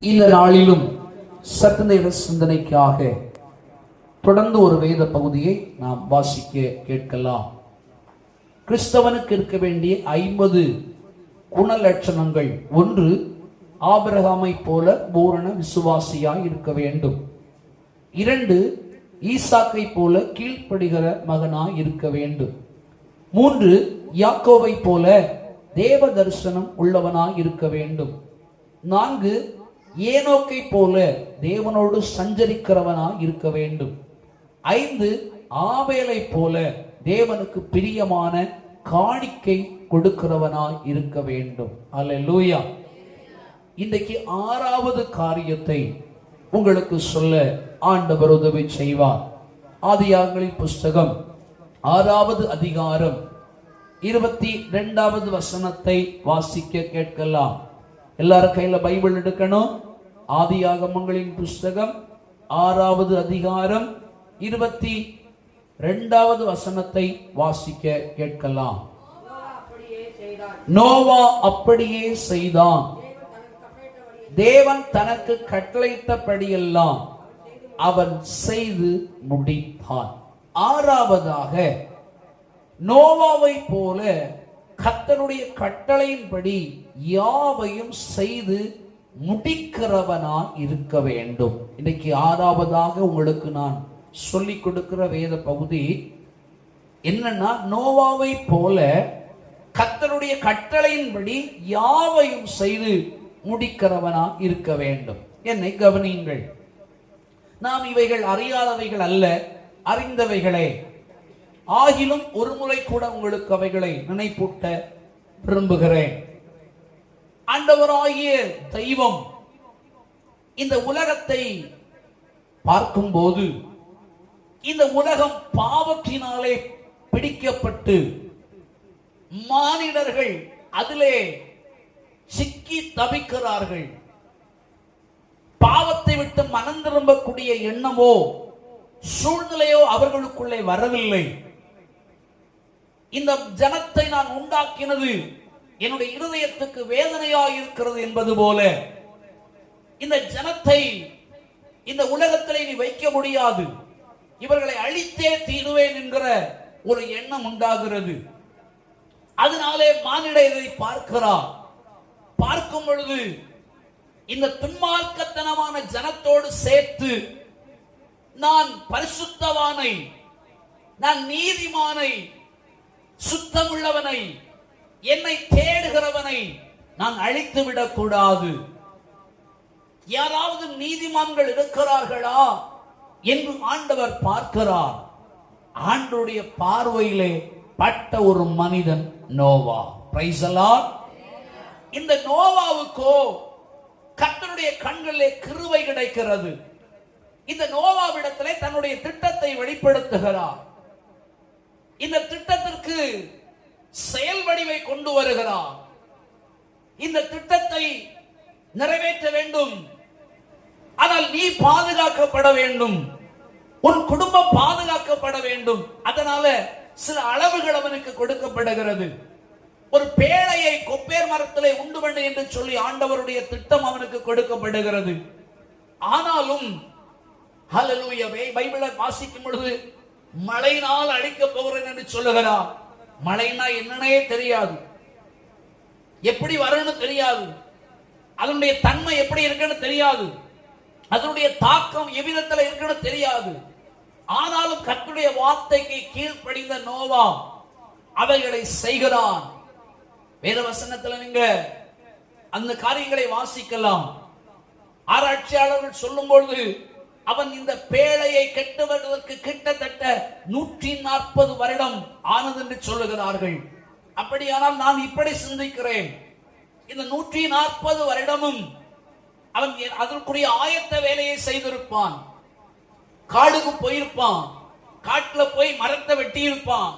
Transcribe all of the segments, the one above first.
இந்த நாளிலும் சற்று நேர சிந்தனைக்காக தொடர்ந்து ஒரு வேத பகுதியை நாம் வாசிக்க கேட்கலாம். கிறிஸ்தவனுக்கு இருக்க வேண்டிய ஐம்பது குணலட்சணங்கள். ஒன்று ஆபிரகாமை போல பூரண விசுவாசியாய் இருக்க வேண்டும். இரண்டு ஈசாக்கை போல கீழ்ப்படுகிற மகனாய் இருக்க வேண்டும். மூன்று யாக்கோவை போல தேவ தரிசனம் உள்ளவனாய் இருக்க வேண்டும். நான்கு ஏனோக்கை போல தேவனோடு சஞ்சரிக்கிறவனாய் இருக்க வேண்டும். ஐந்து ஆவேலை போல தேவனுக்கு பிரியமான காணிக்கை கொடுக்கிறவனாய் இருக்க வேண்டும். அல்ல லூயா இன்றைக்கு ஆறாவது காரியத்தை உங்களுக்கு சொல்ல ஆண்டவர் உதவி செய்வார். ஆதியாகங்களின் புஸ்தகம் ஆறாவது அதிகாரம் இருபத்தி ரெண்டாவது வசனத்தை வாசிக்க கேட்கலாம். எல்லாரும் கையில பைபிள் எடுக்கணும்? ஆதியாகமங்களின் புஸ்தகம் ஆறாவது அதிகாரம் இருபத்தி ரெண்டாவது வசனத்தை வாசிக்க கேட்கலாம். நோவா அப்படியே செய்தான். தேவன் தனக்கு கட்டளைத்தபடியெல்லாம் அவன் செய்து முடித்தான் ஆறாவதாக நோவாவை போல கத்தனுடைய கட்டளையின்படி யாவையும் செய்து முடிக்கிறவனா இருக்க வேண்டும். இன்னைக்கு ஆறாவதாக உங்களுக்கு நான் சொல்லிக் கொடுக்கிற வேத பகுதி என்னன்னா நோவாவை போல கத்தருடைய கட்டளையின்படி யாவையும் செய்து முடிக்கிறவனா இருக்க வேண்டும். என்னை கவனியுங்கள். நாம் இவைகள் அறியாதவைகள் அல்ல அறிந்தவைகளே. ஆகிலும் ஒரு முறை கூட உங்களுக்கு அவைகளை நினைப்பூட்ட விரும்புகிறேன். ஆண்டவராகிய தெய்வம் இந்த உலகத்தை பார்க்கும்போது இந்த உலகம் பாவத்தினாலே பிடிக்கப்பட்டு மானிடர்கள் அதிலே சிக்கி தவிக்கிறார்கள். பாவத்தை விட்டு மனம் திரும்பக்கூடிய எண்ணமோ சூழ்நிலையோ அவர்களுக்குள்ளே வரவில்லை. இந்த ஜனத்தை நான் உண்டாக்கினது என்னுடைய இருதயத்துக்கு வேதனையாய் இருக்கிறது என்பது போல இந்த ஜனத்தை இந்த உலகத்திலே நீ வைக்க முடியாது. இவர்களை அழித்தே தீருவேன் என்கிற ஒரு எண்ணம் உண்டாகிறது. அதனாலே மானிட இதை பார்க்கிறார். பார்க்கும் பொழுது இந்த துன்மார்க்கத்தனமான ஜனத்தோடு சேர்த்து நான் பரிசுத்தவானை நான் நீதிமானை சுத்தமுள்ளவனை என்னை தேடுகிறவனை நான் அழித்து விடக்கூடாது யாராவது நீதிமான்கள் இருக்கிறார்களா என்று ஆண்டவர் பார்க்கிறார். ஆண்டுடைய பார்வையிலே பட்ட ஒரு மனிதன் நோவா. பிரைசலா இந்த நோவாவுக்கோ கத்தனுடைய கண்களிலே கிருவை கிடைக்கிறது. இந்த நோவாவிடத்திலே தன்னுடைய திட்டத்தை வெளிப்படுத்துகிறார். இந்த திட்டத்திற்கு செயல் வடிவை கொண்டு வருகிறார். இந்த திட்டத்தை நிறைவேற்ற வேண்டும். ஆனால் நீ பாதுகாக்கப்பட வேண்டும். உன் குடும்பம் பாதுகாக்கப்பட வேண்டும். அதனால சில அளவுகள் அவனுக்கு கொடுக்கப்படுகிறது. ஒரு பேழையை கொப்பேர் மரத்திலே உண்டு பண்ணு என்று சொல்லி ஆண்டவருடைய திட்டம் அவனுக்கு கொடுக்கப்படுகிறது. ஆனாலும் ஹalleluya பைபிளை வாசிக்கும் பொழுது மழையினால் அடிக்கப் போகிறேன் என்று சொல்லுகிறார். மழைனா என்னன்னே தெரியாது. எப்படி வரும்னு தெரியாது. அதனுடைய தன்மை எப்படி இருக்குன்னு தெரியாது. அதனுடைய தாக்கம் எவ்விதத்தில் இருக்குன்னு தெரியாது. ஆனாலும் கத்துடைய வார்த்தைக்கு கீழ்ப்படிந்த நோவா அவைகளை செய்கிறான். வேத வசனத்துல நீங்க அந்த காரியங்களை வாசிக்கலாம். ஆராய்ச்சியாளர்கள் சொல்லும் பொழுது அவன் இந்த பேழையை கட்டுவதற்கு கிட்டத்தட்ட நூற்றி நாற்பது வருடம் ஆனது என்று சொல்லுகிறார்கள். அப்படியானால் நான் இப்படி சிந்திக்கிறேன். இந்த நூற்றி நாற்பது வருடமும் அவன் அதற்குரிய ஆயத்த வேலையை செய்திருப்பான். காடுக்கு போயிருப்பான். காட்டில் போய் மரத்தை வெட்டியிருப்பான்.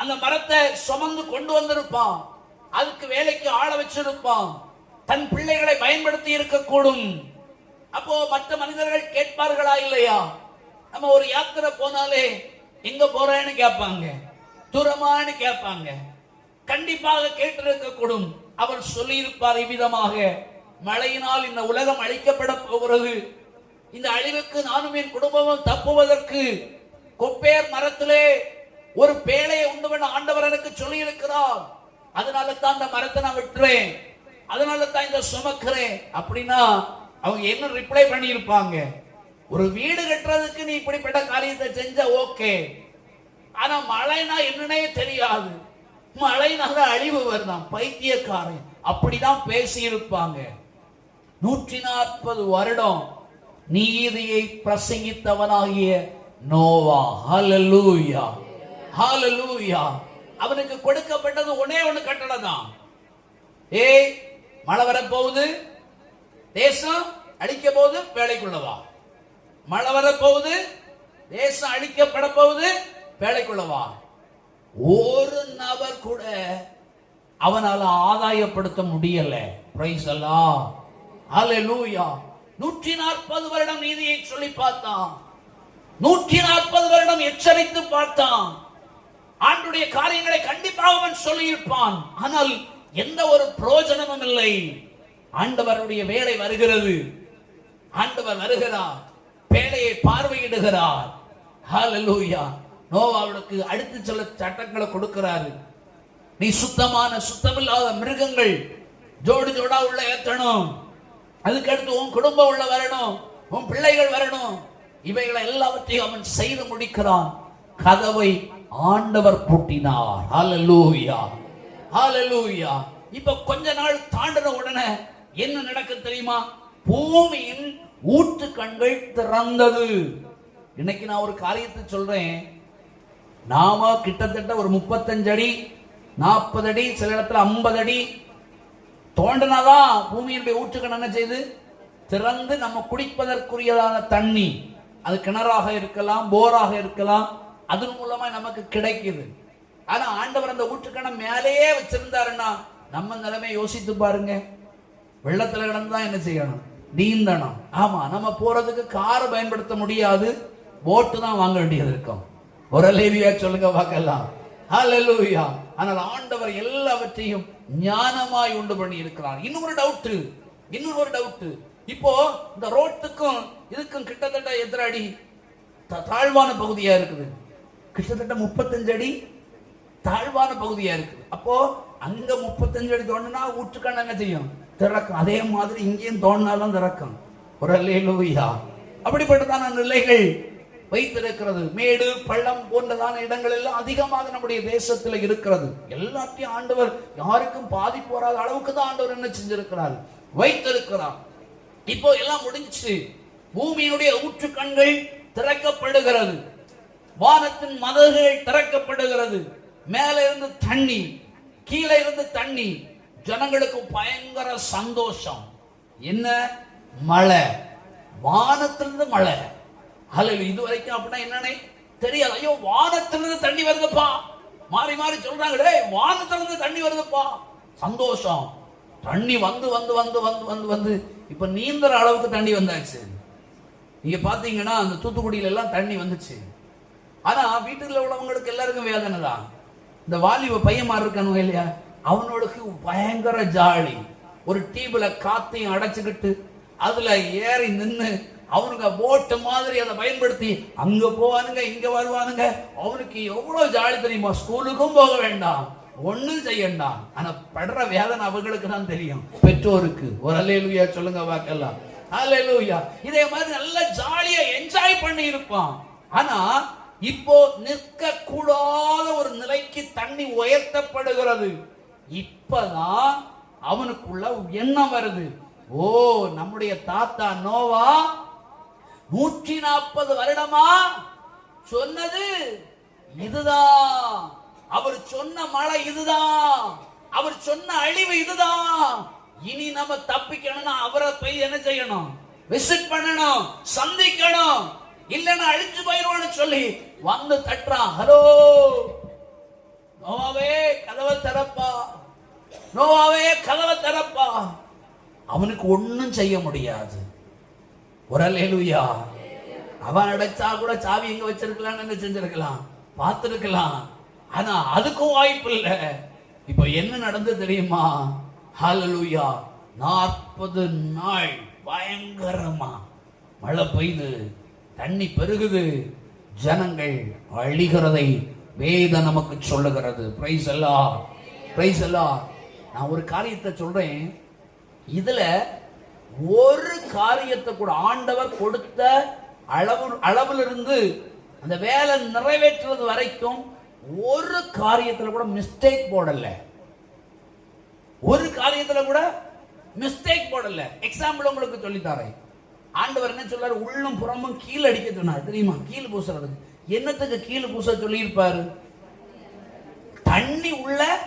அந்த மரத்தை சுமந்து கொண்டு வந்திருப்பான். அதுக்கு வேலைக்கு ஆள வச்சிருப்பான். தன் பிள்ளைகளை பயன்படுத்தி இருக்கக்கூடும். அப்போ மற்ற மனிதர்கள் கேட்பார்களா இல்லையா? நம்ம ஒரு யாத்திரை போனாலே எங்க போறேன்னு கேட்பாங்க தூரமானு கேட்பாங்க. கண்டிப்பாக கேட்டிருக்க கூடும் அவர் சொல்லியிருப்பார் இவ்விதமாக மழையினால் இந்த உலகம் அழிக்கப்பட போகிறது. இந்த அழிவுக்கு நானும் என் குடும்பமும் தப்புவதற்கு கொப்பேர் மரத்திலே ஒரு பேழையை உண்டு பண்ண ஆண்டவர் எனக்கு சொல்லி இருக்கிறார் அதனால தான் அந்த மரத்தை நான் விட்டுறேன். அதனால தான் இந்த சுமக்கிறேன். அப்படின்னா அவங்க என்ன ரிப்ளை பண்ணியிருப்பாங்க? ஒரு வீடு கட்டுறதுக்கு நீ இப்படிப்பட்ட காரியத்தை செஞ்ச ஓகே ஆனா மழைனா என்னன்னே தெரியாது. மழைனால அழிவு வருதான் பைத்தியக்காரன். அப்படிதான் பேசியிருப்பாங்க. நூற்றி நாற்பது வருடம் நீதியை பிரசங்கித்தவனாகிய நோவா. ஹலலூயா ஹலலூயா அவனுக்கு கொடுக்கப்பட்டது ஒன்னே ஒண்ணு கட்டளை தான் ஏய் மழை வரப்போகுது. தேசம் அழிக்க போது வேலைக்குள்ளவா? மழை வரப்போகுது தேசம் அழிக்கப்பட போகுது வேலைக்குள்ளவா? ஒரு நபர் கூட அவனால ஆதாயப்படுத்த முடியல. பிரைஸ் எல்லாம் ஹalleluya நூற்றி நாற்பது வருடம் நீதியை சொல்லி பார்த்தான். நூற்றி நாற்பது வருடம் எச்சரித்து பார்த்தான். ஆண்டுடைய காரியங்களை கண்டிப்பாக அவன் சொல்லியிருப்பான். ஆனால் எந்த ஒரு பிரயோஜனமும் இல்லை. ஆண்டவருடைய வேலை வருகிறது. ஆண்டவர் வருகிறார் பேழையை பார்வையிடுகிறார். ஹalleluya நோவாவுக்கு அடுத்து சில சட்டங்களை கொடுக்கிறாரு. நீ சுத்தமான சுத்தமில்லாத மிருகங்கள் ஜோடு ஜோடா உள்ள ஏத்தணும் அதுக்கடுத்து உன் குடும்பம் உள்ள வரணும் உன் பிள்ளைகள் வரணும். இவைகளை எல்லாவற்றையும் அவன் செய்து முடிக்கிறான். கதவை ஆண்டவர் பூட்டினார். ஹalleluya ஹalleluya இப்ப கொஞ்ச நாள் தாண்டின உடனே என்ன நடக்க தெரியுமா? பூமியின் ஊற்று கண்கள் திறந்தது. இன்னைக்கு நான் ஒரு காரியத்தை சொல்றேன். நாம கிட்டத்தட்ட ஒரு முப்பத்தஞ்சு அடி நாற்பது அடி சில இடத்துல ஐம்பது அடி தோண்டினாதான் பூமியினுடைய ஊற்றுக்கண் என்ன செய்து? திறந்து நம்ம குடிப்பதற்குரியதான தண்ணி. அது கிணறாக இருக்கலாம் போராக இருக்கலாம் அதன் மூலமா நமக்கு கிடைக்குது. ஆனா ஆண்டவர் அந்த ஊற்றுக்கணை மேலேயே வச்சிருந்தாருன்னா நம்ம நிலைமை யோசித்து பாருங்க. வெள்ளத்துல கிடந்தா என்ன செய்யணும்? நீந்தனம் ஆமா நம்ம போறதுக்கு காரை பயன்படுத்த முடியாது. போட்டு தான் வாங்க வேண்டியது இருக்கும். ஒரு லேவியா சொல்லுங்க பார்க்கலாம். ஹalleluya ஆனால் ஆண்டவர் எல்லாவற்றையும் ஞானமாய் உண்டு பண்ணி இருக்கிறார். இன்னொரு டவுட் இன்னொரு ஒரு டவுட் இப்போ இந்த ரோட்டுக்கும் இதுக்கும் கிட்டத்தட்ட எத்தனை அடி தாழ்வான பகுதியா இருக்குது? கிட்டத்தட்ட முப்பத்தஞ்சு அடி தாழ்வான பகுதியா இருக்குது. அப்போ அங்க முப்பத்தஞ்சு அடி தோணுன்னா ஊற்றுக்கான என்ன செய்யும்? திறக்கும். அதே மாதிரி இங்கேயும் தோண்டினாலும் திறக்கும். ஒரு அல்லேலூயா. அப்படிப்பட்டதான நிலைகள் வைத்திருக்கிறது. மேடு பள்ளம் போன்றதான இடங்கள் எல்லாம் அதிகமாக நம்முடைய தேசத்தில் இருக்கிறது. எல்லாத்தையும் ஆண்டவர் யாருக்கும் பாதிப்பு வராத அளவுக்கு தான் ஆண்டவர் என்ன செஞ்சிருக்கிறார்? வைத்திருக்கிறார். இப்போ எல்லாம் முடிஞ்சுச்சு. பூமியினுடைய ஊற்று கண்கள் திறக்கப்படுகிறது. வானத்தின் மதகுகள் திறக்கப்படுகிறது. மேலே இருந்து தண்ணி கீழே இருந்து தண்ணி ஜனங்களுக்கு பயங்கர சந்தோஷம். என்ன? மழை. வானத்திலிருந்து மழை. அல்ல இது வரைக்கும் அப்படின்னா என்னன்னே தெரியாது. ஐயோ வானத்திலிருந்து தண்ணி வருதுப்பா. மாறி மாறி சொல்றாங்க டேய் வானத்திலிருந்து தண்ணி வருதுப்பா. சந்தோஷம். தண்ணி வந்து வந்து வந்து வந்து வந்து வந்து இப்ப நீந்துற அளவுக்கு தண்ணி வந்தாச்சு. நீங்க பாத்தீங்கன்னா அந்த தூத்துக்குடியில எல்லாம் தண்ணி வந்துச்சு. ஆனா வீட்டுல உள்ளவங்களுக்கு எல்லாருக்கும் வேதனை தான் இந்த வாலிப பையன் இருக்கானுங்க இல்லையா? அவனோடுக்கு பயங்கர ஜாலி. ஒரு டீபில் காத்தையும் அடைச்சுக்கிட்டு அதுல ஏறி நின்று அவனுங்க போட்டு மாதிரி அதை பயன்படுத்தி அங்க போவானுங்க இங்க வருவானுங்க. அவனுக்கு எவ்வளவு ஜாலி தெரியுமா? ஸ்கூலுக்கும் போக வேண்டாம் ஒன்றும் செய்யண்டாம் ஆனா படுற வேதனை அவங்களுக்கு தான் தெரியும். பெற்றோருக்கு. ஒரு அல்லேலூயா சொல்லுங்க பார்க்கலாம் அல்லேலூயா. இதே மாதிரி நல்ல ஜாலியா என்ஜாய் பண்ணி இருப்பான். ஆனா இப்போ நிற்க கூடாத ஒரு நிலைக்கு தண்ணி உயர்த்தப்படுகிறது. இப்பதான் அவனுக்குள்ள எண்ணம் வருது. ஓ நம்முடைய தாத்தா நோவா நூற்றி நாற்பது வருடமா சொன்னது இதுதான். அவர் சொன்ன மழை இதுதான். அவர் சொன்ன அழிவு இதுதான். இனி நம்ம தப்பிக்கணும்னா அவரை போய் என்ன செய்யணும்? விசிட் பண்ணணும் சந்திக்கணும். இல்லைன்னா அழிஞ்சு போயிடுவான்னு சொல்லி வந்து தட்டுறான். ஹலோ நோவாவே கதவை திறப்பா நோவாவே கதவை திறப்பா அவனுக்கு ஒன்றும் செய்ய முடியாது. உரலேலுயா அவன் அடைச்சா கூட சாவி எங்க வச்சிருக்கலாம்னு என்ன செஞ்சிருக்கலாம்? பார்த்துருக்கலாம். ஆனா அதுக்கும் வாய்ப்பு இல்லை. இப்போ என்ன நடந்து தெரியுமா? ஹலலுயா நாற்பது நாள் பயங்கரமா மழை பெய்து தண்ணி பெருகுது ஜனங்கள் அழிகிறதை வேதம் நமக்கு சொல்லுகிறது. பிரைஸ் அல்லா பிரைஸ் அல்லா நான் ஒரு காரியத்தை சொல்றேன். இதுல ஒரு காரியத்தை கூட ஆண்டவர் கொடுத்த அளவு அளவிலிருந்து அந்த வேலை நிறைவேற்றுவது வரைக்கும் ஒரு காரியத்துல கூட மிஸ்டேக் போடல. ஒரு காரியத்துல கூட மிஸ்டேக் போடல. எக்ஸாம்பிள் உங்களுக்கு சொல்லித்தாரேன் ஆண்டவர் என்ன சொல்றாரு? உள்ளும் புறமும் கீழே அடிக்க சொன்னார். தெரியுமா? கீழ் பூசுறதுக்கு. என்னத்துக்கு கீழே பூச சொல்லியிருப்பாரு? தண்ணி உள்ள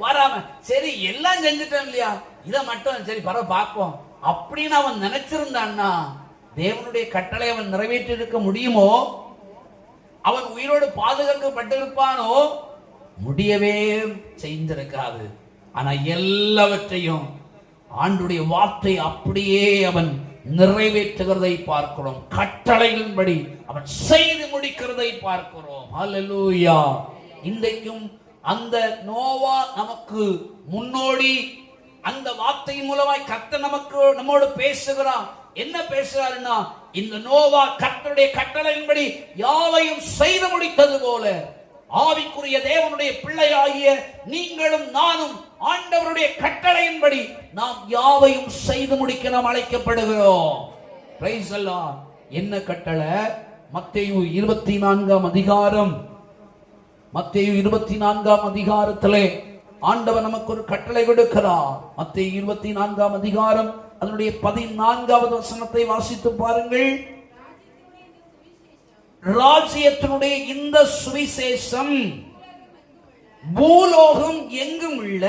வராம. சரி எல்லாம் செஞ்சுட்டேன் இல்லையா? இதை மட்டும் சரி பரவ பார்ப்போம். அப்படின்னு அவன் நினைச்சிருந்தான்னா தேவனுடைய கட்டளை அவன் நிறைவேற்றி இருக்க முடியுமோ? அவன் உயிரோடு பாதுகாக்கப்பட்டிருப்பானோ? முடியவே செய்திருக்காது. ஆனா எல்லாவற்றையும் ஆண்டுடைய வார்த்தை அப்படியே அவன் நிறைவேற்றுகிறதை பார்க்கிறோம். கட்டளைகளின்படி அவன் செய்து முடிக்கிறதை பார்க்கிறோம். ஹalleluya இன்றைக்கும் அந்த நோவா நமக்கு முன்னோடி அந்த வார்த்தையின் மூலமாய் கத்த நமக்கு நம்மோடு பேசுகிறான் என்ன பேசுகிறாருன்னா இந்த நோவா கர்த்தருடைய கட்டளையின்படி யாவையும் செய்து முடித்தது போல ஆவிக்குரிய தேவனுடைய பிள்ளையாகிய நீங்களும் நானும் ஆண்டவருடைய கட்டளையின்படி நாம் யாவையும் செய்து முடிக்க நாம் அழைக்கப்படுகிறோம். Praise எல்லாம் என்ன கட்டளை? மத்தேயு இருபத்தி நான்காம் அதிகாரம். மத்தேயு இருபத்தி நான்காம் அதிகாரத்திலே ஆண்டவர் நமக்கு ஒரு கட்டளை கொடுக்கிறார் மத்திய இருபத்தி நான்காம் அதிகாரம் அதனுடைய பதினான்காவது வசனத்தை வாசித்து பாருங்கள். ராஜ்யத்தினுடைய இந்த சுவிசேஷம் பூலோகம் எங்கும் உள்ள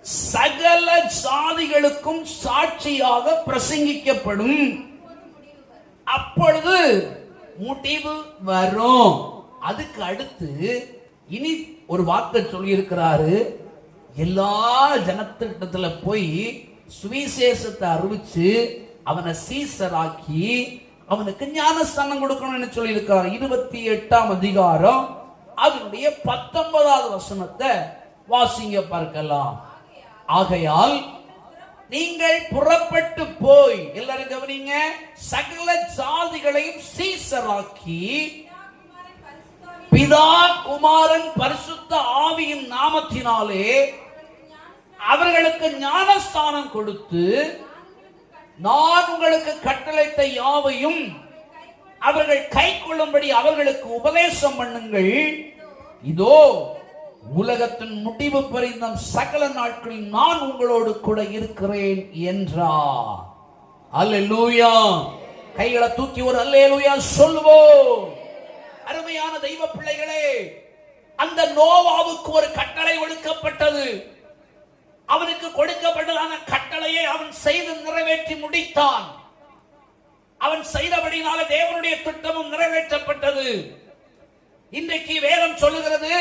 சகல சாதிகளுக்கும் சாட்சியாக பிரசங்கிக்கப்படும். அப்பொழுது முடிவு வரும். அதுக்கு அடுத்து இனி ஒரு வார்த்தை சொல்லியிருக்கிறாரு. எல்லா ஜனத்திட்டத்துல போய் சுவிசேஷத்தை அறிவிச்சு அவனை சீசராக்கி அவனுக்கு ஞானஸ்தானம் கொடுக்கணும்னு சொல்லி இருக்கிறார் இருபத்தி எட்டாம் அதிகாரம் அதனுடைய பத்தொன்பதாவது வசனத்தை வாசிங்க பார்க்கலாம். ஆகையால் நீங்கள் புறப்பட்டு போய் எல்லாரும் கவனிங்க சகல ஜாதிகளையும் சீசராக்கி பிதா குமாரன் பரிசுத்த ஆவியின் நாமத்தினாலே அவர்களுக்கு ஞானஸ்தானம் கொடுத்து நான் உங்களுக்கு கட்டளைத்த யாவையும் அவர்கள் கை கொள்ளும்படி அவர்களுக்கு உபதேசம் பண்ணுங்கள். இதோ உலகத்தின் முடிவு பரிந்தம் சகல நாட்களில் நான் உங்களோடு கூட இருக்கிறேன் என்றார். அல்லூயா கைகளை தூக்கி ஒரு அல்லேலூயா சொல்வோம் அருமையான தெய்வ பிள்ளைகளே அந்த நோவாவுக்கு ஒரு கட்டளை ஒடுக்கப்பட்டது. அவனுக்கு கொடுக்கப்பட்டதான கட்டளையை அவன் செய்து நிறைவேற்றி முடித்தான். அவன் செய்தபடினால தேவனுடைய திட்டமும் நிறைவேற்றப்பட்டது. இன்றைக்கு வேதம் சொல்லுகிறது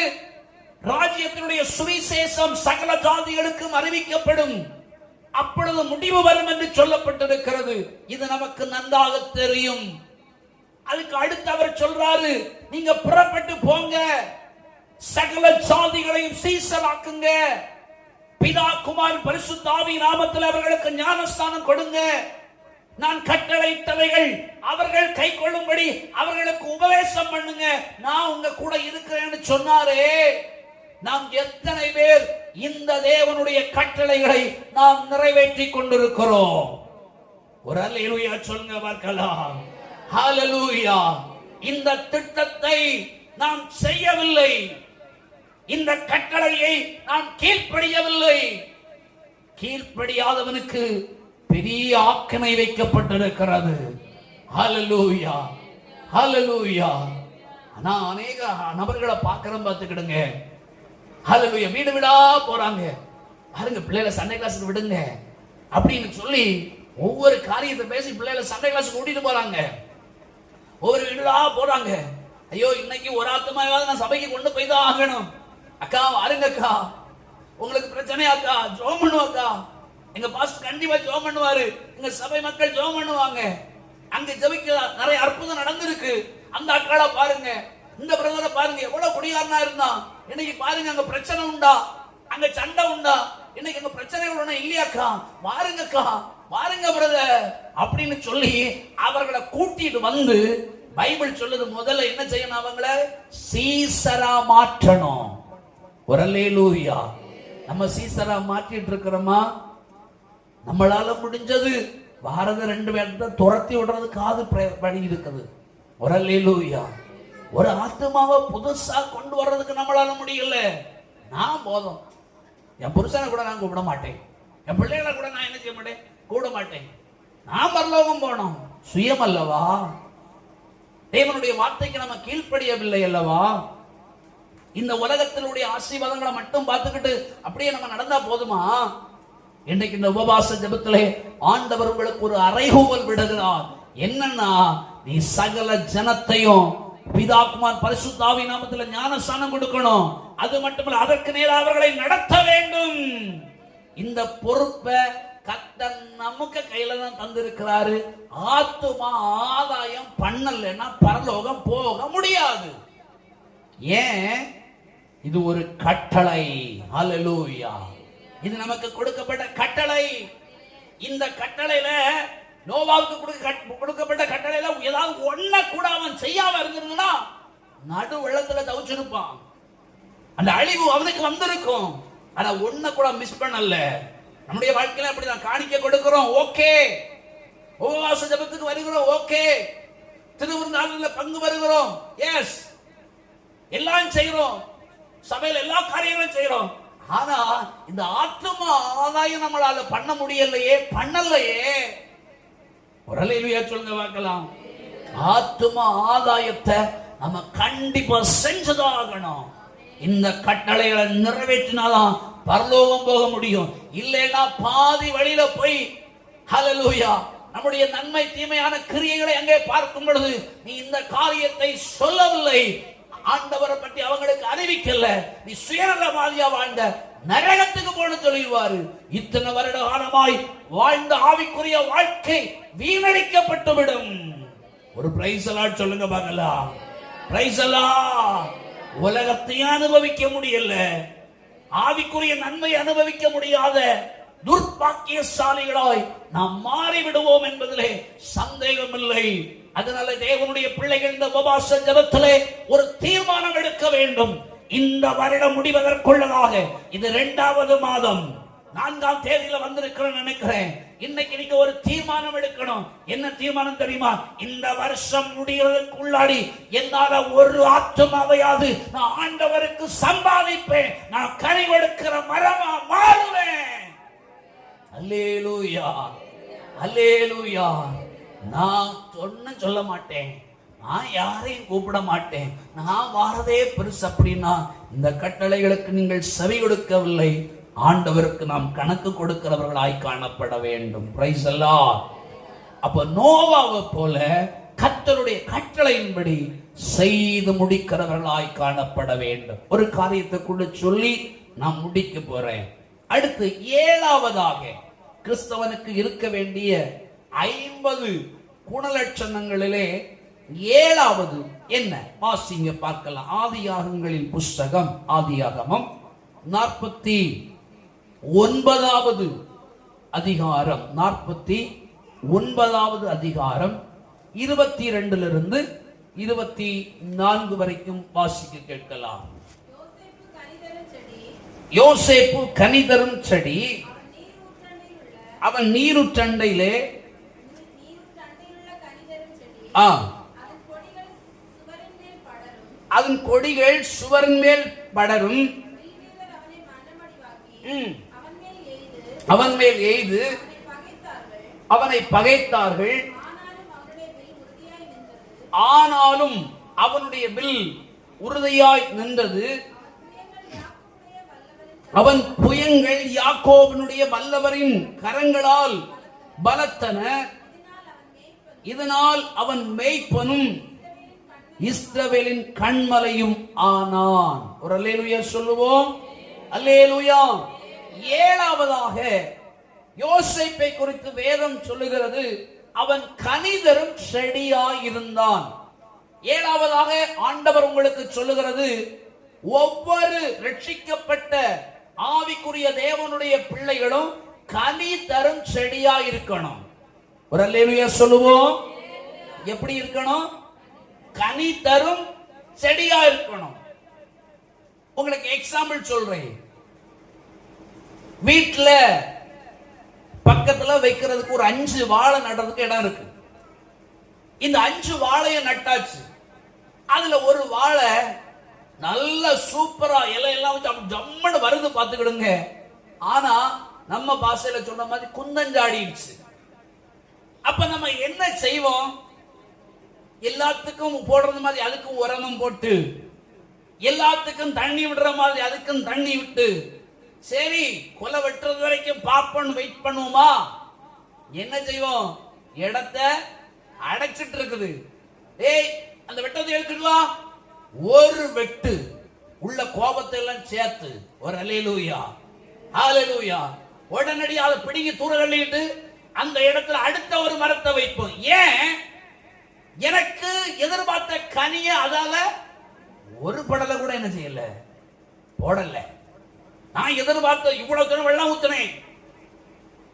ராஜ்யத்தினுடைய சுவிசேஷம் சகல ஜாதிகளுக்கும் அறிவிக்கப்படும். அப்பொழுது முடிவு வரும் என்று சொல்லப்பட்டிருக்கிறது. இது நமக்கு நன்றாக தெரியும். அதுக்கு அடுத்து அவர் சொல்றாரு நீங்க புறப்பட்டு போங்க. சகல ஜாதிகளையும் சீசலாக்குங்க. பிதா குமார் பரிசுத்தாவி நாமத்தில் அவர்களுக்கு ஞானஸ்தானம் கொடுங்க. நான் கட்டளைத்தவைகள் அவர்கள் கை கொள்ளும்படி அவர்களுக்கு உபதேசம் பண்ணுங்க. நான் உங்க கூட இருக்கிறேன்னு சொன்னாரே. நாம் எத்தனை பேர் இந்த தேவனுடைய கட்டளைகளை நாம் நிறைவேற்றி கொண்டிருக்கிறோம். ஒரு அல்லூயா சொல்லுங்க பார்க்கலாம். ஹalleluya. இந்த திட்டத்தை நாம் செய்யவில்லை. இந்த கட்டளையை நாம் கீழ்ப்படியவில்லை. கீழ்ப்படியாதவனுக்கு பெரிய ஆக்கனை வைக்கப்பட்டிருக்கிறது. ஹலலூயா ஹலலூயா நான் அநேக நபர்களை பார்க்கறேன் பார்த்துக்கிடுங்க. ஹலலூயா வீடு வீடா போறாங்க. பாருங்க பிள்ளைகளை சண்டை கிளாஸுக்கு விடுங்க. அப்படின்னு சொல்லி ஒவ்வொரு காரியத்தை பேசி பிள்ளைகளை சண்டை கிளாஸுக்கு கூட்டிட்டு போறாங்க. ஒவ்வொரு வீடுடா போறாங்க. ஐயோ இன்னைக்கு ஒரு ஆத்மாவாவது நான் சபைக்கு கொண்டு போய் தான் ஆகணும். அக்கா வாருங்க அக்கா உங்களுக்கு பிரச்சனையா அக்கா ஜோம் பண்ணுவாக்கா. எங்க பாஸ்டர் கண்டிப்பா ஜோம் பண்ணுவாரு. எங்க சபை மக்கள் ஜோம் பண்ணுவாங்க. அங்க ஜெபிக்க நிறைய அற்புதம் நடந்திருக்கு. அந்த அக்காளை பாருங்க. இந்த பிரதரை பாருங்க. எவ்வளவு குடியாரனா இருந்தான் இன்னைக்கு பாருங்க அங்க பிரச்சனை உண்டா? அங்க சண்டை உண்டா? இன்னைக்கு அங்க பிரச்சனைகள் ஒண்ணு இல்லையாக்கா? வாருங்கக்கா. வாருங்க பிரதர் அப்படின்னு சொல்லி அவர்களை கூட்டிட்டு வந்து பைபிள் சொல்லுது முதல்ல என்ன செய்யணும் அவங்கள? சீசரா மாற்றணும். ஒரு அல்லேலூயா நம்ம சீசரா மாற்றிட்டு இருக்கிறோமா நம்மளால முடிஞ்சது பாரத ரெண்டு பேர்த்த துரத்தி விடுறது காது பிர- வழி இருக்குது. ஒரு அல்லேலூயா ஒரு ஆத்மாவை புதுசா கொண்டு வர்றதுக்கு நம்மளால முடியல. நான் போதும். என் புருஷனை கூட நான் கூப்பிட மாட்டேன். என் பிள்ளைகளை கூட நான் என்ன செய்ய மாட்டேன்? கூட மாட்டேன். நான் பரலோகம் போனோம் சுயம் அல்லவா தேவனுடைய வார்த்தைக்கு நம்ம கீழ்ப்படியவில்லை அல்லவா? இந்த உலகத்தினுடைய ஆசீர்வாதங்களை மட்டும் பார்த்துக்கிட்டு அப்படியே நம்ம நடந்தா போதுமா? இன்றைக்கு இந்த உபவாச ஜபத்திலே ஆண்டவர் உங்களுக்கு ஒரு அறைகூவல் விடுகிறார். என்னன்னா நீ சகல ஜனத்தையும் பிதாகுமார் பரிசுத்தாவி நாமத்துல ஞானஸ்தானம் கொடுக்கணும். அது மட்டுமல்ல அதற்கு நேர அவர்களை நடத்த வேண்டும். இந்த பொறுப்பை கத்தர் நமக்கு கையில தான் தந்திருக்கிறாரு. ஆத்துமா ஆதாயம் பண்ணலைன்னா பரலோகம் போக முடியாது. ஏன்? இது ஒரு கட்டளை. அலலூயா இது நமக்கு கொடுக்கப்பட்ட கட்டளை. இந்த கட்டளையில நோவாவுக்கு கொடுக்க- கொடுக்கப்பட்ட கட்டளையில ஏதாவது ஒண்ண கூட அவன் செய்யாம இருந்திருந்தா நடு வெள்ளத்துல தவிச்சிருப்பான். அந்த அழிவு அவனுக்கு வந்திருக்கும். ஆனா ஒண்ண கூட மிஸ் பண்ணல. நம்முடைய வாழ்க்கையில அப்படிதான் காணிக்க கொடுக்கிறோம். ஓகே உபவாச ஜபத்துக்கு வருகிறோம். ஓகே திருவிருந்தாளில் பங்கு வருகிறோம். எஸ் எல்லாம் செய்கிறோம். சபையில் எல்லா காரியங்களும் செய்கிறோம் ஆனா இந்த ஆத்மா ஆதாயம் நம்மளால பண்ண முடியலையே பண்ணலையே. உரலையிலேயே சொல்லுங்க பார்க்கலாம். ஆத்மா ஆதாயத்தை நம்ம கண்டிப்பா செஞ்சதாகணும். இந்த கட்டளைகளை நிறைவேற்றினாதான் பரலோகம் போக முடியும். இல்லைன்னா பாதி வழியில போய் ஹலலூயா நம்முடைய நன்மை தீமையான கிரியைகளை அங்கே பார்க்கும் பொழுது நீ இந்த காரியத்தை சொல்லவில்லை. ஆண்டவரை பற்றி அவங்களுக்கு அறிவிக்கல. நீ சுயநலவாதியா வாழ்ந்த. நரகத்துக்கு போன சொல்லிடுவாரு. இத்தனை வருட காலமாய் வாழ்ந்த ஆவிக்குரிய வாழ்க்கை வீணடிக்கப்பட்டு விடும் ஒரு பிரைஸ் எல்லாம் சொல்லுங்க பாங்களா பிரைஸ் எல்லாம் உலகத்தையும் அனுபவிக்க முடியல. ஆவிக்குரிய நன்மை அனுபவிக்க முடியாத துர்பாக்கியசாலிகளாய் நாம் மாறிவிடுவோம் என்பதிலே சந்தேகம் இல்லை அதனால தேவனுடைய பிள்ளைகள் இந்த உபவாச ஜபத்திலே ஒரு தீர்மானம் எடுக்க வேண்டும். இந்த வருடம் முடிவதற்குள்ளதாக இது இரண்டாவது மாதம். நான்காம் தேதியில வந்திருக்கிறேன்னு நினைக்கிறேன். இன்னைக்கு நீங்க ஒரு தீர்மானம் எடுக்கணும். என்ன தீர்மானம் தெரியுமா? இந்த வருஷம் முடிகிறதுக்குள்ளாடி என்னால ஒரு ஆத்மாவையாவது நான் ஆண்டவருக்கு சம்பாதிப்பேன் நான் கனி கொடுக்கிற மரமா மாறுவேன். அல்லேலூயா அல்லேலூயா. நான் சொன்ன சொல்ல மாட்டேன். நான் யாரையும் கூப்பிட மாட்டேன். நான் வாரதே பெருசு அப்படின்னா இந்த கட்டளைகளுக்கு நீங்கள் செவி கொடுக்கவில்லை. ஆண்டவருக்கு நாம் கணக்கு கொடுக்கிறவர்களாய் காணப்பட வேண்டும். பிரைஸ் அல்லா அப்ப நோவாவை போல கத்தருடைய கட்டளையின்படி செய்து முடிக்கிறவர்களாய் காணப்பட வேண்டும். ஒரு காரியத்துக்குள்ள சொல்லி நான் முடிக்க போறேன். அடுத்து ஏழாவதாக கிறிஸ்தவனுக்கு இருக்க வேண்டிய ஐம்பது குணலட்சணங்களிலே ஏழாவது என்ன? வாசிங்க பார்க்கலாம். ஆதியாகங்களின் புஸ்தகம் ஆதியாகமம் நாற்பத்தி ஒன்பதாவது அதிகாரம். நாற்பத்தி ஒன்பதாவது அதிகாரம் இருபத்தி ரெண்டிலிருந்து இருபத்தி நான்கு வரைக்கும் வாசிக்க கேட்கலாம். யோசேப்பு கனி தரும் செடி அவன் நீருற்றண்டையிலே ஆ அதன் கொடிகள் சுவரின் மேல் படரும். அவன் மேல் எய்து அவனை பகைத்தார்கள். ஆனாலும் அவனுடைய வில் உறுதியாய் நின்றது ஆனாலும் அவனுடைய வில் உறுதியாய் நின்றது புயங்கள் யாக்கோபுடைய வல்லவரின் அவன் புயங்கள் யாக்கோவனுடைய வல்லவரின் கரங்களால் பலத்தன. இதனால் அவன் மெய்ப்பனும் இஸ்ரவேலின் கண்மலையும் ஆனான். ஒரு அல்லேலுயா சொல்லுவோம். அல்லேலுயா. ஏழாவதாக யோசைப்பை குறித்து வேதம் சொல்லுகிறது. அவன் கனிதரும் செடியாய் இருந்தான் ஏழாவதாக ஆண்டவர் உங்களுக்கு சொல்லுகிறது. ஒவ்வொரு ரட்சிக்கப்பட்ட ஆவிக்குரிய தேவனுடைய பிள்ளைகளும் கனி தரும் செடியா இருக்கணும். ஒரு அல்லேலுயா சொல்லுவோம். எப்படி இருக்கணும்? கனி தரும் செடியா இருக்கணும். உங்களுக்கு எக்ஸாம்பிள் சொல்றேன். வீட்டில் பக்கத்துல வைக்கிறதுக்கு ஒரு அஞ்சு வாழை நடுறதுக்கு இடம் இருக்கு. இந்த அஞ்சு வாழையை நட்டாச்சு. அதுல ஒரு வாழை நல்ல சூப்பரா இலையெல்லாம் வச்சு அப்படி ஜம்முன்னு வருது பார்த்துக்கிடுங்க. ஆனா நம்ம பாசையில சொன்ன மாதிரி குந்தஞ்சாடிடுச்சு. அப்ப நம்ம என்ன செய்வோம்? எல்லாத்துக்கும் போடுறது மாதிரி அதுக்கும் உரமும் போட்டு எல்லாத்துக்கும் தண்ணி விடுற மாதிரி அதுக்கும் தண்ணி விட்டு சரி கொலை வெட்டுறது வரைக்கும் பார்ப்போம் வெயிட் பண்ணுவோமா? என்ன செய்வோம்? இடத்த அடைச்சிட்டு இருக்குது. ஏய் அந்த வெட்டத்தை எடுத்துட்டு ஒரு வெட்டு உள்ள கோபத்தை எல்லாம் சேர்த்து ஒரு அலையலூயா ஹalleluya உடனடியாக அதை பிடிங்கி தூர அந்த இடத்துல அடுத்த ஒரு மரத்தை வைப்போம். ஏன்? எனக்கு எதிர்பார்த்த கனிய அதால ஒரு படலை கூட என்ன செய்யல? போடல. நான் எதிர்பார்த்த இவ்வளவு தூரம் வெள்ளம் ஊத்துனேன்.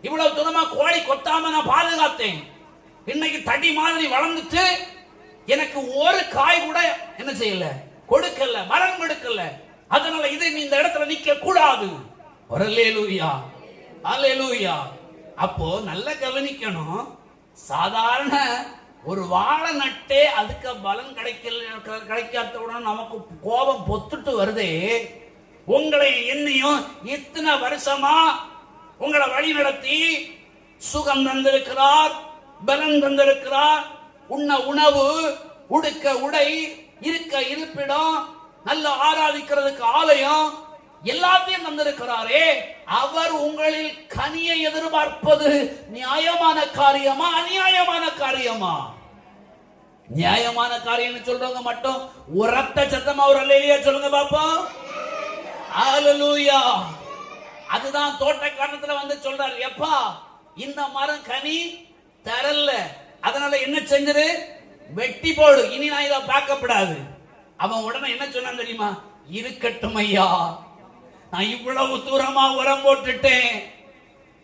இவ்வளவு தூரமா கோழி கொத்தாம நான் பாதுகாத்தேன். இன்னைக்கு தடி மாதிரி வளர்ந்துட்டு எனக்கு ஒரு காய் கூட என்ன செய்யல? கொடுக்கல மரம் கொடுக்கல அதனால இதை நீ இந்த இடத்துல நிக்க கூடாது ஒரு அல்லேலூயா அப்போ நல்ல கவனிக்கணும். சாதாரண ஒரு வாழை நட்டே அதுக்கு பலன் கிடைக்கல கிடைக்காத நமக்கு கோபம் பொத்துட்டு வருதே. உங்களை என்னையும் இத்தனை வருஷமா உங்களை வழி நடத்தி சுகம் தந்திருக்கிறார் பலன் தந்திருக்கிறார் உண்ண உணவு உடுக்க உடை இருக்க இருப்பிடம் நல்ல ஆராதிக்கிறதுக்கு ஆலயம் எல்லாத்தையும் தந்திருக்கிறாரே. அவர் உங்களில் கனியை எதிர்பார்ப்பது நியாயமான காரியமா அநியாயமான காரியமா? நியாயமான காரியம்னு சொல்றவங்க மட்டும் உரத்த சத்தமா ஒரு அல்லையா சொல்லுங்க பாப்போம். ஹalleluya. அதுதான் காரணத்துல வந்து சொல்றாரு எப்பா இந்த மரம் கனி தரல அதனால என்ன செஞ்சது? வெட்டி போடு. இனி நான் இதை பார்க்கப்படாது. அவன் உடனே என்ன சொன்னான் தெரியுமா? இருக்கட்டும் ஐயா. நான் இவ்வளவு தூரமா உரம் போட்டுட்டேன்.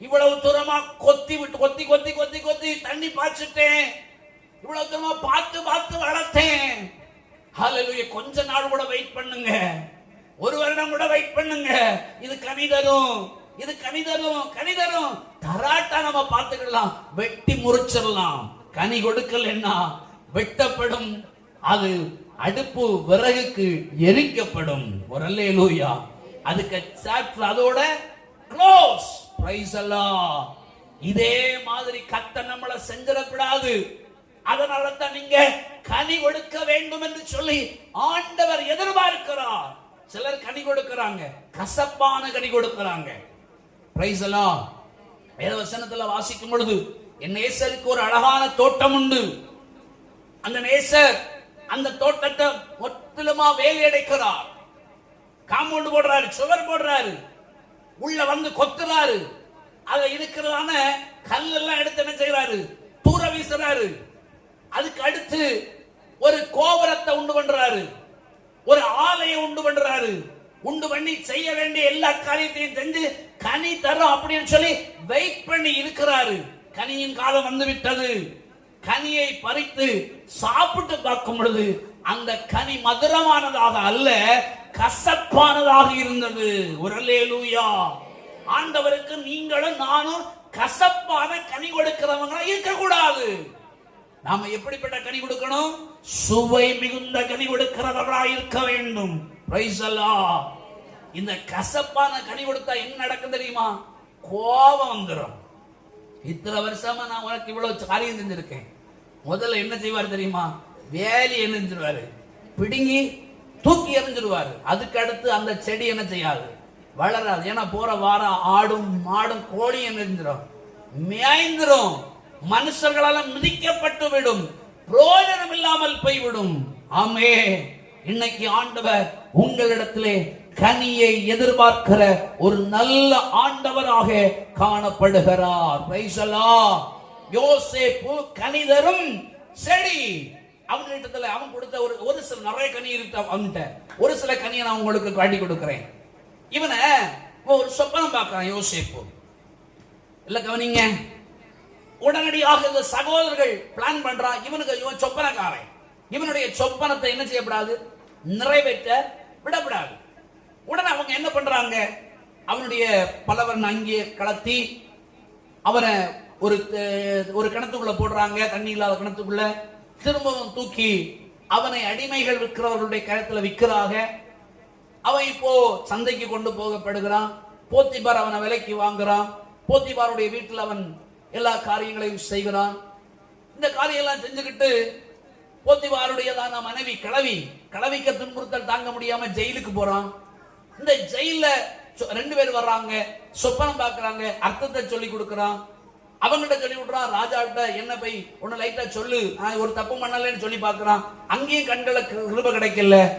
இவ்வளவு தூரமா கொத்தி விட்டு கொத்தி கொத்தி கொத்தி கொத்தி தண்ணி பாய்ச்சிட்டேன். இவ்வளவு தூரமா பார்த்து பார்த்து வளர்த்தேன். ஹalleluya கொஞ்ச நாள் கூட வெயிட் பண்ணுங்க. ஒரு வருடம் கூட வெயிட் பண்ணுங்க. இது கனிதரும் இது கணிதரும் கணிதரும் தராட்டா நம்ம பார்த்துக்கலாம் வெட்டி முறிச்சிடலாம். கனி கொடுக்கல் என்ன? வெட்டப்படும். அது அடுப்பு விறகுக்கு எரிக்கப்படும். ஒரு அல்லேலூயா. அதுக்கு சாப்டர் அதோட க்ளோஸ். பிரைஸ் எல்லாம் இதே மாதிரி கத்த நம்மள செஞ்சிடக்கூடாது. அதனால தான் நீங்க கனி கொடுக்க வேண்டும் என்று சொல்லி ஆண்டவர் எதிர்பார்க்கிறார். சிலர் கனி கொடுக்கிறாங்க. கசப்பான கனி கொடுக்கிறாங்க. பிரைஸ் எல்லாம் வேத வசனத்துல வாசிக்கும் பொழுது என் நேசருக்கு ஒரு அழகான தோட்டம் உண்டு. அந்த நேசர் அந்த தோட்டத்தை மொத்தமா வேலையடைக்கிறார் காம்பவுண்ட் போடுறாரு சுவர் போடுறாரு. உள்ள வந்து கொத்துறாரு. அதுல இருக்கிறதான கல்லெல்லாம் எடுத்து என்ன செய்யறாரு தூர வீசுறாரு. அதுக்கு அடுத்து ஒரு கோபுரத்தை உண்டு பண்றாரு. ஒரு ஆலையை உண்டு பண்றாரு. உண்டு பண்ணி செய்ய வேண்டிய எல்லா காரியத்தையும் செஞ்சு கனி தரும் அப்படின்னு சொல்லி வெயிட் பண்ணி இருக்கிறாரு. கனியின் காலம் வந்து விட்டது கனியை பறித்து சாப்பிட்டு பார்க்கும் பொழுது அந்த கனி மதுரமானதாக அல்ல கசப்பானதாக இருந்தது. ஒரு அல்லேலூயா ஆண்டவருக்கு நீங்களும் நானும் கசப்பான கனி கொடுக்கிறவங்களா இருக்கக்கூடாது. நாம எப்படிப்பட்ட கனி கொடுக்கணும்? சுவை மிகுந்த கனி கொடுக்கிறவர்களா இருக்க வேண்டும். இந்த கசப்பான கனி கொடுத்தா என்ன நடக்கும் தெரியுமா? கோபம் வந்துடும் இத்தனை வருஷமா நான் உனக்கு இவ்வளவு காரியம் செஞ்சிருக்கேன். முதல்ல என்ன செய்வார் தெரியுமா? வேலி என்ன செஞ்சிருவாரு பிடுங்கி தூக்கி எறிஞ்சிருவாரு. அதுக்கு அடுத்து அந்த செடி என்ன செய்யாது? வளராது. ஏன்னா போற வாரம் ஆடும் மாடும் கோழி என்ன மேய்ந்திரும். மனுஷர்களால மிதிக்கப்பட்டு விடும். பிரோஜனம் இல்லாமல் போய்விடும். ஆமே இன்னைக்கு ஆண்டவர் உங்களிடத்திலே கனியை எதிர்பார்க்கிற ஒரு நல்ல ஆண்டவராக காணப்படுகிறார். யோசேப்பு கனிதரும் செடி. அவன்கிட்ட அவன் கொடுத்த ஒரு ஒரு சில நிறைய கனி இருக்கு அவன்கிட்ட. ஒரு சில கனியை நான் உங்களுக்கு காட்டி கொடுக்குறேன். இவனை ஒரு சொப்பனம் பார்க்கறான் யோசேப்பு. இல்ல கவனிங்க உடனடியாக இந்த சகோதரர்கள் பிளான் பண்றான் இவனுக்கு இவன் சொப்பனக்காரன். இவனுடைய சொப்பனத்தை என்ன செய்யப்படாது? நிறைவேற்ற விடப்படாது. உடனே அவங்க என்ன பண்றாங்க? அவனுடைய பலவன் அங்கே கலத்தி அவனை ஒரு ஒரு கிணத்துக்குள்ள போடுறாங்க தண்ணி இல்லாத கிணத்துக்குள்ள. திரும்பவும் தூக்கி அவனை அடிமைகள் விற்கிறவர்களுடைய கழுத்துல விற்கிறாங்க அவன் இப்போ சந்தைக்கு கொண்டு போகப்படுகிறான். போத்திபார் அவனை விலைக்கு வாங்குறான். போத்திபாருடைய வீட்டில் அவன் எல்லா காரியங்களையும் செய்கிறான். இந்த காரியெல்லாம் செஞ்சுக்கிட்டு செஞ்சுக்கிட்டு போத்திபாருடையதான மனைவி கிளவி கிளவிக்க துன்புறுத்தல் தாங்க முடியாம ஜெயிலுக்கு போறான். இந்த ஜெயில சொ- ரெண்டு பேர் வர்றாங்க சொப்பனம் பார்க்கறாங்க அர்த்தத்தை சொல்லி கொடுக்கறான். அவங்கிட்ட சொல்லி விடுறான் ராஜாட்ட என்ன போய் ஒன்னு லைட்டா சொல்லு நான் ஒரு தப்பு பண்ணலன்னு சொல்லி பார்க்கறான். அங்கேயும் கண்களை கிருப கிடைக்கல.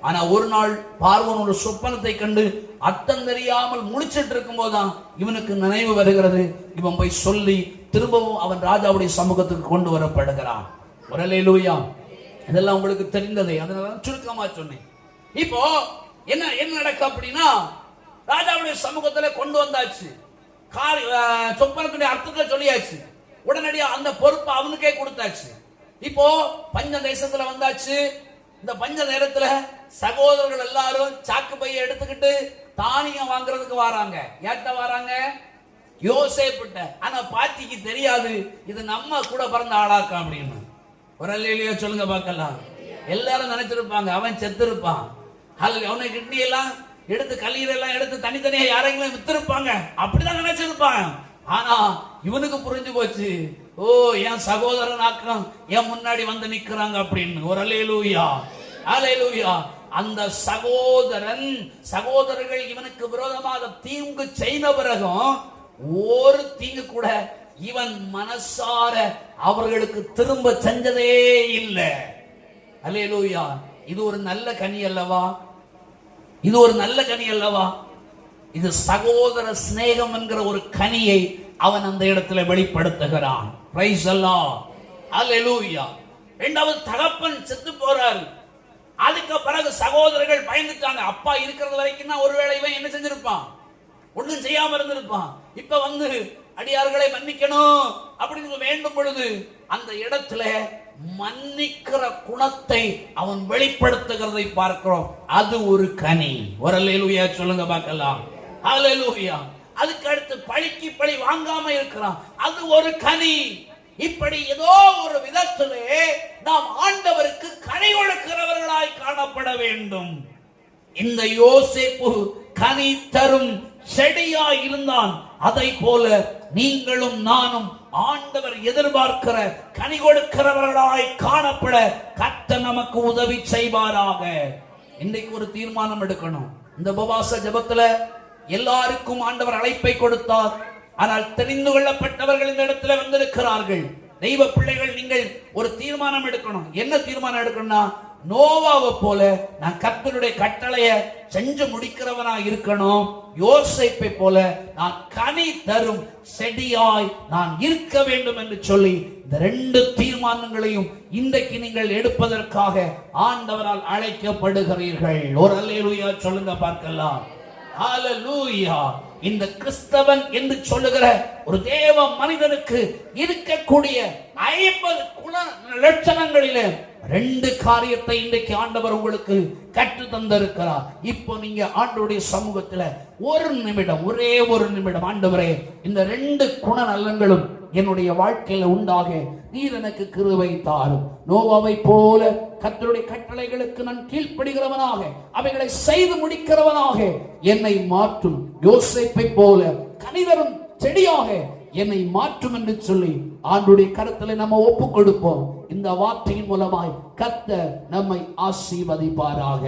ஆனா ஒரு நாள் பார்வன் ஒரு சொப்பனத்தை கண்டு அர்த்தம் தெரியாமல் முழிச்சிட்டு இருக்கும் போதுதான் இவனுக்கு நினைவு வருகிறது. இவன் போய் சொல்லி திரும்பவும் அவன் ராஜாவுடைய சமூகத்துக்கு கொண்டு வரப்படுகிறான். ஒரு லூயா இதெல்லாம் உங்களுக்கு தெரிந்ததே. அதனால சுருக்கமா சொன்னேன். இப்போ என்ன என்ன நடக்கு அப்படின்னா ராஜாவுடைய சமூகத்தில் கொண்டு வந்தாச்சு. காரி அஹ், சொப்பனத்துடைய அர்த்தத்தை சொல்லியாச்சு. உடனடியாக அந்த பொறுப்பு அவனுக்கே கொடுத்தாச்சு. இப்போ பஞ்ச தேசத்துல வந்தாச்சு. இந்த பஞ்ச நேரத்துல சகோதரர்கள் எல்லாரும் சாக்கு பைய எடுத்துக்கிட்டு தானியம் வாங்குறதுக்கு வராங்க. ஏட்ட வராங்க? யோசேப்பிட்ட. ஆனா பாத்திக்கு தெரியாது. இது நம்ம கூட பிறந்த ஆளாக்கா அப்படின்னு. ஒரு இல்லையோ சொல்லுங்க பார்க்கலாம். எல்லாரும் நினைச்சிருப்பாங்க. அவன் செத்து இருப்பான் அல்ல அவனை கிட்னி எல்லாம் எடுத்து கல்லீரெல்லாம் எடுத்து தனித்தனியா யாரெങ്കിലും வித்திருப்பாங்க. அப்படிதான் நினைச்சிருப்பாங்க ஆனா இவனுக்கு புரிஞ்சு போச்சு. ஓ என் சகோதரன் ஆக்கம் என் முன்னாடி வந்து நிக்கிறாங்க அப்படின்னு. ஒரு அலையலூயா அலையலூயா அந்த சகோதரன் சகோதரர்கள் இவனுக்கு விரோதமாக தீங்கு செய்த பிறகும் ஒரு தீங்கு கூட இவன் மனசார அவர்களுக்கு திரும்ப செஞ்சதே இல்லை. அலையலூயா இது ஒரு நல்ல கனி அல்லவா? இது ஒரு நல்ல கனி அல்லவா? இது சகோதர சிநேகம் என்கிற ஒரு கனியை அவன் அந்த இடத்துல வெளிப்படுத்துகிறான். பிரைஸ் அல்லாஹ் இரண்டாவது தகப்பன் செத்து போறாரு. அதுக்கு பிறகு சகோதரர்கள் பயந்துட்டாங்க. அப்பா இருக்கிறது வரைக்கும் தான் ஒருவேளை இவன் என்ன செஞ்சிருப்பான்? ஒண்ணும் செய்யாம இருந்திருப்பான். இப்ப வந்து அடியார்களை மன்னிக்கணும் அப்படின்னு வேண்டும் பொழுது அந்த இடத்துல மன்னிக்கிற குணத்தை அவன் வெளிப்படுத்துகிறதை பார்க்கிறோம். அது ஒரு கனி. ஒரு அல்லேலூயா சொல்லுங்க பார்க்கலாம். அல்லேலூயா. அதுக்கு அடுத்து பழிக்கு பழி வாங்காம இருக்கிறான். அது ஒரு கனி. இப்படி ஏதோ ஒரு விதத்திலே நாம் ஆண்டவருக்கு கனி கொடுக்கிறவர்களாய் காணப்பட வேண்டும். இந்த யோசிப்பு கனி தரும் செடியாய் இருந்தான். அதை போல நீங்களும் நானும் ஆண்டவர் எதிர்பார்க்கிற கனி கொடுக்கிறவர்களாய் காணப்பட கத்த நமக்கு உதவி செய்வாராக. இன்றைக்கு ஒரு தீர்மானம் எடுக்கணும். இந்த உபவாச ஜெபத்துல எல்லாருக்கும் ஆண்டவர் அழைப்பை கொடுத்தார். ஆனால் தெரிந்து கொள்ளப்பட்டவர்கள் இந்த இடத்துல வந்திருக்கிறார்கள். தெய்வ பிள்ளைகள் நீங்கள் ஒரு தீர்மானம் எடுக்கணும். என்ன தீர்மானம் எடுக்கணும்னா நோவாவை போல நான் கத்தனுடைய கட்டளைய செஞ்சு முடிக்கிறவனா இருக்கணும். யோசிப்பை போல நான் கனி தரும் செடியாய் நான் இருக்க வேண்டும் என்று சொல்லி இந்த ரெண்டு தீர்மானங்களையும் இன்றைக்கு நீங்கள் எடுப்பதற்காக ஆண்டவரால் அழைக்கப்படுகிறீர்கள். ஒரு அல்லேலூயா சொல்லுங்க பார்க்கலாம். ஹalleluya. இந்த கிறிஸ்தவன் என்று சொல்லுகிற ஒரு தேவ மனிதனுக்கு இருக்கக்கூடிய ஐம்பது குண லட்சணங்களிலே ரெண்டு காரியத்தை இன்றைக்கு ஆண்டவர் உங்களுக்கு கற்று தந்திருக்கிறார். இப்போ நீங்க ஆண்டோடைய சமூகத்துல ஒரு நிமிடம் ஒரே ஒரு நிமிடம் ஆண்டவரே இந்த ரெண்டு குண நலன்களும் என்னுடைய வாழ்க்கையில உண்டாக நீர் எனக்கு கிருவை தாரும். நோவாவை போல கத்தருடைய கட்டளைகளுக்கு நான் கீழ்ப்படுகிறவனாக அவைகளை செய்து முடிக்கிறவனாக என்னை மாற்றும். யோசிப்பை போல கனிதரும் செடியாக என்னை மாற்றும் என்று சொல்லி ஆண்டுடைய கருத்துல நம்ம ஒப்பு கொடுப்போம் இந்த வார்த்தையின் மூலமாய் கத்த நம்மை ஆசீர்வதிப்பாராக.